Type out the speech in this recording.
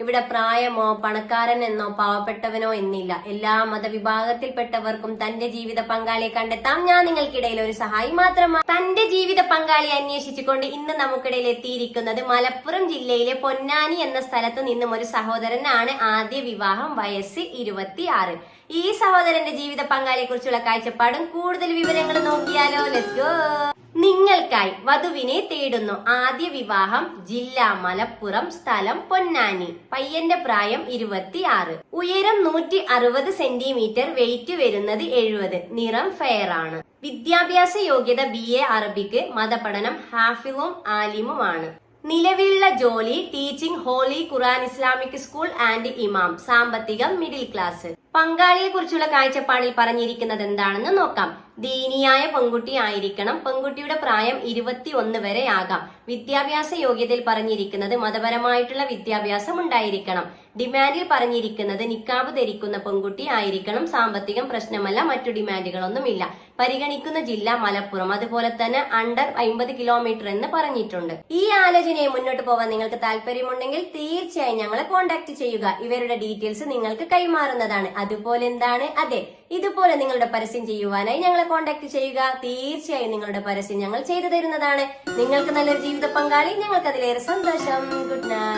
ഇവിടെ പ്രായമോ പണക്കാരൻ എന്നോ പാവപ്പെട്ടവനോ എന്നില്ല. എല്ലാ മതവിഭാഗത്തിൽപ്പെട്ടവർക്കും തന്റെ ജീവിത പങ്കാളിയെ കണ്ടെത്താം. ഞാൻ നിങ്ങൾക്കിടയിൽ ഒരു സഹായി മാത്രമാണ് തന്റെ ജീവിത പങ്കാളിയെ അന്വേഷിച്ചുകൊണ്ട് ഇന്ന് നമുക്കിടയിൽ എത്തിയിരിക്കുന്നത് മലപ്പുറം ജില്ലയിലെ പൊന്നാനി എന്ന സ്ഥലത്ത് നിന്നും ഒരു സഹോദരനാണ് ആദ്യ വിവാഹം വയസ്സ് ഇരുപത്തിയാറ്. ഈ സഹോദരന്റെ ജീവിത പങ്കാളിയെ കുറിച്ചുള്ള കാഴ്ചപ്പാടും കൂടുതൽ വിവരങ്ങൾ നോക്കിയാലോ. ലെറ്റ്സ് ഗോ നിങ്ങൾക്കായി വധുവിനെ തേടുന്നു. ആദ്യ വിവാഹം ജില്ല മലപ്പുറം സ്ഥലം പൊന്നാനി. പയ്യന്റെ പ്രായം ഇരുപത്തിയാറ്. ഉയരം നൂറ്റി അറുപത് സെന്റിമീറ്റർ വെയിറ്റ് വരുന്നത് എഴുപത്. നിറം ഫെയർ ആണ്. വിദ്യാഭ്യാസ യോഗ്യത ബി എ അറബിക്ക് മതപഠനം ഹാഫിവും ആലിമുമാണ്. നിലവിലുള്ള ജോലി teaching holy Quran Islamic school and ഇമാം സാമ്പത്തികം മിഡിൽ ക്ലാസ് പങ്കാളിയെ കുറിച്ചുള്ള കാഴ്ചപ്പാടിൽ പറഞ്ഞിരിക്കുന്നത് എന്താണെന്ന് നോക്കാം. ദീനിയായ പെൺകുട്ടി ആയിരിക്കണം. പെൺകുട്ടിയുടെ പ്രായം ഇരുപത്തി ഒന്ന് വരെ ആകാം. വിദ്യാഭ്യാസ യോഗ്യതയിൽ പറഞ്ഞിരിക്കുന്നത് മതപരമായിട്ടുള്ള വിദ്യാഭ്യാസം ഉണ്ടായിരിക്കണം. ഡിമാൻഡിൽ പറഞ്ഞിരിക്കുന്നത് നിക്കാബ് ധരിക്കുന്ന പെൺകുട്ടി ആയിരിക്കണം. സാമ്പത്തികം പ്രശ്നമല്ല മറ്റു ഡിമാൻഡുകളൊന്നുമില്ല. പരിഗണിക്കുന്ന ജില്ല മലപ്പുറം. അതുപോലെ തന്നെ അണ്ടർ അമ്പത് കിലോമീറ്റർ എന്ന് പറഞ്ഞിട്ടുണ്ട്. ഈ ആലോചനയെ മുന്നോട്ട് പോകാൻ നിങ്ങൾക്ക് താല്പര്യമുണ്ടെങ്കിൽ തീർച്ചയായും ഞങ്ങളെ കോൺടാക്ട് ചെയ്യുക. ഇവരുടെ ഡീറ്റെയിൽസ് നിങ്ങൾക്ക് കൈമാറുന്നതാണ്. അതുപോലെ എന്താണ്? അതെ ഇതുപോലെ നിങ്ങളുടെ പരസ്യം ചെയ്യുവാനായി ഞങ്ങളെ കോൺടാക്ട് ചെയ്യുക. തീർച്ചയായും നിങ്ങളുടെ പരസ്യം ഞങ്ങൾ ചെയ്തു തരുന്നതാണ്. നിങ്ങൾക്ക് നല്ലൊരു ജീവിത പങ്കാളി ഞങ്ങൾക്ക് അതിലേറെ സന്തോഷം. Good night